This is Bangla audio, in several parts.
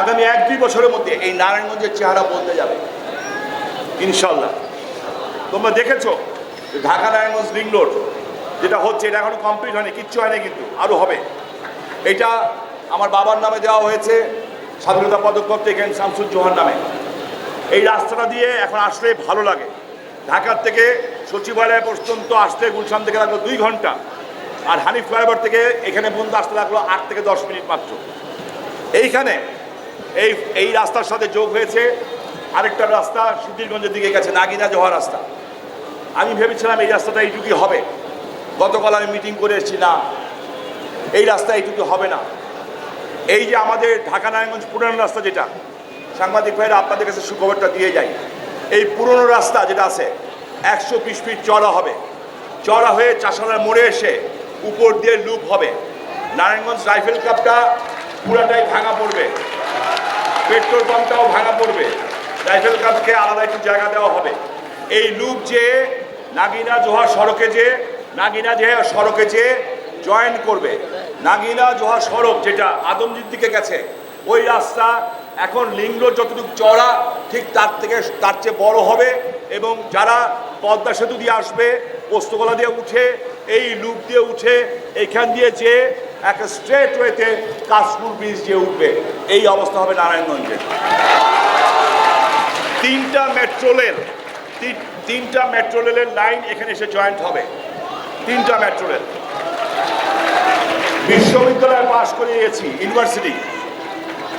আগামী এক, দুই বছরের মধ্যে এই নারায়ণগঞ্জের চেহারা বলতে যাবে। ইনশাল্লাহ তোমরা দেখেছ ঢাকা নারায়ণগঞ্জ রিং রোড, যেটা হচ্ছে এটা এখনও কমপ্লিট হয়নি, কিচ্ছু হয়নি কিন্তু আরও হবে। এটা আমার বাবার নামে দেওয়া হয়েছে, স্বাধীনতা পদকপ্রাপ্ত এখানে শামসুজ্জোহার নামে। এই রাস্তাটা দিয়ে এখন আসলে ভালো লাগে। ঢাকার থেকে সচিবালয় পর্যন্ত আসতে গুলশান থেকে লাগল দুই ঘণ্টা, আর হানিফ ফ্লাইওভার থেকে এখানে পর্যন্ত আসতে লাগল আট থেকে দশ মিনিট মাত্র। এইখানে এই এই রাস্তার সাথে যোগ হয়েছে। আরেকটা রাস্তা সুধীরগঞ্জের দিকে গেছে, নাগিনা জোহা রাস্তা। আমি ভেবেছিলাম এই রাস্তাটা এইটুকুই হবে। গতকাল আমি মিটিং করে এসেছি, না, এই রাস্তা এইটুকু হবে না। এই যে আমাদের ঢাকা নারায়ণগঞ্জ পুরানো রাস্তা যেটা, সাংবাদিক ভাইরা আপনাদের কাছে সুখবরটা দিয়ে যাই। এই পুরনো রাস্তা যেটা আছে, একশো বিশ ফিট চড়া হবে। চড়া হয়ে চাষালার মোড়ে এসে উপর দিয়ে লুপ হবে। নারায়ণগঞ্জ রাইফেল ক্লাবটা পুরাটাই ভাঙা পড়বে। পেট্রোল পাম্পটাও ভাঙা পড়বে। রাইফেল ক্লাবকে আলাদা একটু জায়গা দেওয়া হবে। এই লুপ যে নাগিনা জোহা সড়কে যে, নাগিনা যে সড়কে যে জয়েন করবে। নাগিনা জোহা সড়ক যেটা আদমজির দিকে গেছে, ওই রাস্তা এখন লিঙ্গ যতটুকু চড়া ঠিক তার থেকে তার চেয়ে বড় হবে এবং যারা পদ্মা সেতু দিয়ে আসবে, পোস্তগোলা দিয়ে উঠে, এই লুপ দিয়ে উঠে এইখান দিয়ে যে একটা স্ট্রেট ওয়েতে কাশপুর ব্রিজ যে উঠবে। এই অবস্থা হবে নারায়ণগঞ্জে। তিনটা মেট্রো রেল তিন- তিনটা মেট্রো রেলের লাইন এখানে এসে জয়েন্ট হবে। তিনটা মেট্রো রেল বিশ্ববিদ্যালয়ে পাশ করে গেছি ইউনিভার্সিটি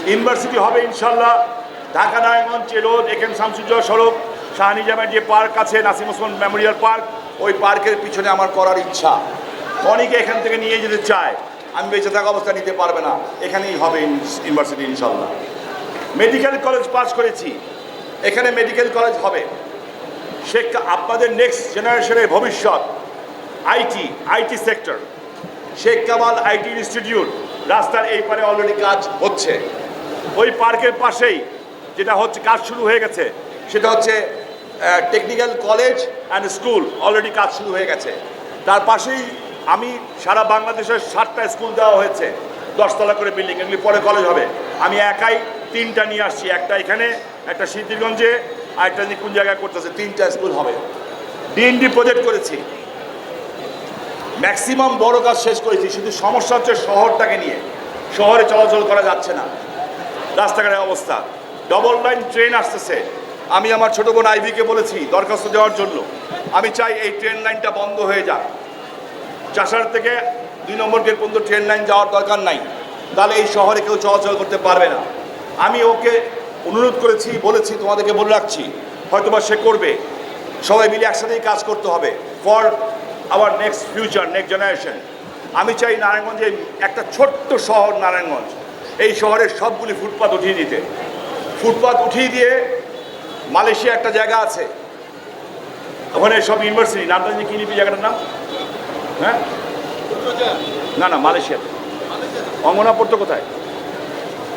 ইউনিভার্সিটি হবে ইনশাল্লাহ ঢাকা নারায়ণগঞ্জ রোড এখানে শামসুজ্জোহা সড়ক, শাহনিজামের যে পার্ক আছে, নাসিম ওসমান মেমোরিয়াল পার্ক ওই পার্কের পিছনে আমার করার ইচ্ছা। অনেকে এখান থেকে নিয়ে যেতে চায়। আমি বেঁচে থাকা অবস্থা নিতে পারবে না। এখানেই হবে ইউনিভার্সিটি ইনশাল্লাহ মেডিকেল কলেজ পাস করেছি। এখানে মেডিকেল কলেজ হবে। সে আপনাদের নেক্সট জেনারেশনের ভবিষ্যৎ। IT IT sector. Sheikh Kamal IT institute রাস্তার এই পারে অলরেডি কাজ হচ্ছে। ওই পার্কের পাশেই যেটা হচ্ছে, কাজ শুরু হয়ে গেছে, সেটা হচ্ছে technical college and school already কাজ শুরু হয়ে গেছে। তার পাশেই আমি সারা বাংলাদেশের সাতটা স্কুল দেওয়া হয়েছে। দশতলা করে বিল্ডিং এগুলি পরে কলেজ হবে। আমি একাই তিনটা নিয়ে আসছি, একটা এখানে, একটা সিদ্ধিরগঞ্জে, আর একটা কোন জায়গায় করতেছে, তিনটা স্কুল হবে। ডিএনডি প্রজেক্ট করেছি। ম্যাক্সিমাম বড় কাজ শেষ করেছি, শুধু সমস্যা হচ্ছে শহরটাকে নিয়ে। শহরে চলাচল করা যাচ্ছে না। রাস্তাঘাটের অবস্থা। ডবল লাইন ট্রেন আসতেছে। আমি আমার ছোট বোন আইভিকে বলেছি, দরখাস্ত দেওয়ার জন্য। আমি চাই এই ট্রেন লাইনটা বন্ধ হয়ে যাক। চাষার থেকে দুই নম্বর গেট পর্যন্ত ট্রেন লাইন যাওয়ার দরকার নাই। তাহলে এই শহরে কেউ চলাচল করতে পারবে না। আমি ওকে অনুরোধ করেছি, বলেছি, তোমাদেরকে বলে রাখছি, হয়তোবা সে করবে। সবাই মিলে একসাথেই কাজ করতে হবে for our next future next generation আমি চাই নারায়ণগঞ্জে একটা ছোট্ট শহর নারায়ণগঞ্জ, এই শহরের সবগুলি ফুটপাত উঠিয়ে দিতে। ফুটপাত উঠিয়ে দিয়ে মালয়েশিয়া একটা জায়গা আছে। ওখানে সব ইউনিভার্সিটি নামটা কি নিবি জায়গাটার নাম? হ্যাঁ? না না মালয়েশিয়াতে অঙ্গনা পড়তো কোথায়?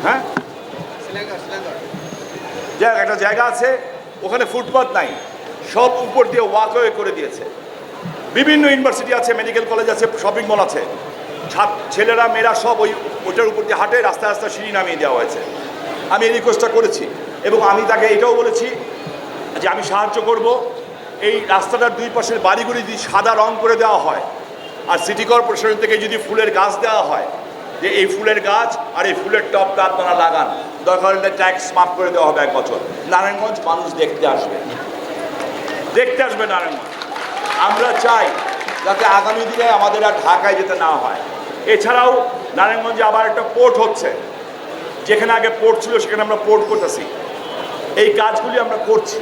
হ্যাঁ? যাক, একটা জায়গা আছে, ওখানে ফুটপাথ নাই। সব উপর দিয়ে ওয়াকওয়ে করে দিয়েছে। বিভিন্ন ইউনিভার্সিটি আছে মেডিকেল কলেজ আছে শপিং মল আছে। ছেলেরা, মেয়েরা সব ওই ওটার উপর দিয়ে হাঁটে রাস্তা রাস্তা সিঁড়ি নামিয়ে দেওয়া হয়েছে। আমি এই রিকোয়েস্টটা করেছি এবং আমি তাকে এটাও বলেছি যে আমি সাহায্য করব। এই রাস্তাটার দুই পাশের বাড়িগুলি যদি সাদা রং করে দেওয়া হয় আর সিটি কর্পোরেশন থেকে যদি ফুলের গাছ দেওয়া হয়, যে এই ফুলের গাছ আর এই ফুলের টপটা আপনারা লাগান, দরকার হলে ট্যাক্স মাফ করে দেওয়া হবে এক বছর। নারায়ণগঞ্জ মানুষ দেখতে আসবে। দেখতে আসবে নারায়ণগঞ্জ। আমরা চাই যাতে আগামী দিনে আমাদের আর ঢাকায় যেতে না হয়। এছাড়াও নারায়ণগঞ্জে আবার একটা পোর্ট হচ্ছে। যেখানে আগে পোর্ট ছিল, সেখানে আমরা পোর্ট করতেছি। এই কাজগুলি আমরা করছি।